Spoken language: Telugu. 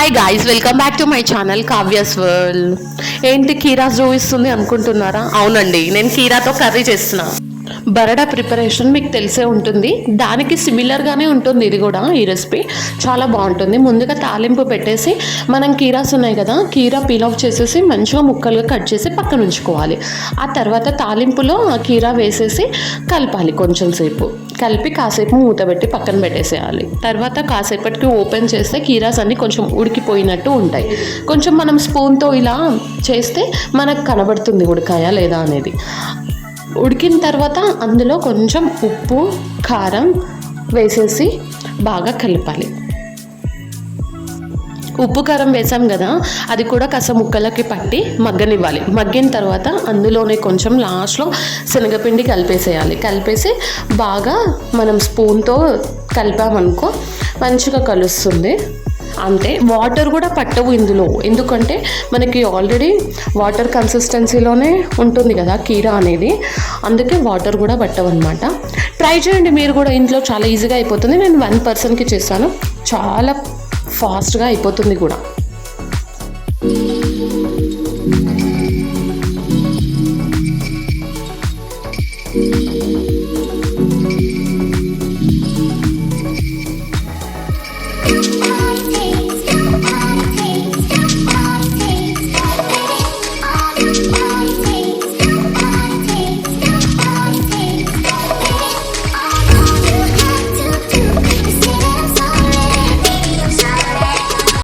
Hi guys welcome back to my channel Kavya's world ఏంటి కీరా చూపిస్తుంది అనుకుంటున్నారా? అవునండి నేను కీరాతో కర్రీ చేస్తున్నాను బరడా ప్రిపరేషన్ మీకు తెలిసే ఉంటుంది. దానికి సిమిలర్గానే ఉంటుంది ఇది కూడా ఈ రెసిపీ చాలా బాగుంటుంది. ముందుగా తాలింపు పెట్టేసి మనం కీరాస్ ఉన్నాయి కదా కీరా పీల్ ఆఫ్ చేసేసి మంచిగా ముక్కలుగా కట్ చేసి పక్కన ఉంచుకోవాలి. ఆ తర్వాత తాలింపులో ఆ కీరా వేసేసి కలపాలి కొంచెం సేపు. కలిపి కాసేపు మూత పెట్టి పక్కన పెట్టేసేయాలి. తర్వాత కాసేపటికి ఓపెన్ చేస్తే కీరాస్ అన్ని కొంచెం ఉడికిపోయినట్టు ఉంటాయి. కొంచెం మనం స్పూన్తో ఇలా చేస్తే మనకు కనబడుతుంది ఉడకాయ లేదా అనేది. ఉడికిన తర్వాత అందులో కొంచెం ఉప్పు కారం వేసేసి బాగా కలపాలి. ఉప్పు కారం వేసాం కదా అది కూడా కస ముక్కలకి పట్టి మగ్గనివ్వాలి. మగ్గిన తర్వాత అందులోనే కొంచెం లాస్ట్లో శనగపిండి కలిపేసేయాలి. కలిపేసి బాగా మనం స్పూన్తో కలిపామనుకో మంచిగా కలుస్తుంది. అంతే వాటర్ కూడా పట్టవు ఇందులో. ఎందుకంటే మనకి ఆల్రెడీ వాటర్ కన్సిస్టెన్సీలోనే ఉంటుంది కదా కీరా అనేది. అందుకే వాటర్ కూడా పట్టవు అనమాట ట్రై చేయండి మీరు కూడా. ఇంట్లో చాలా ఈజీగా అయిపోతుంది. నేను వన్ పర్సన్కి చేశాను చాలా ఫాస్ట్గా అయిపోతుంది కూడా.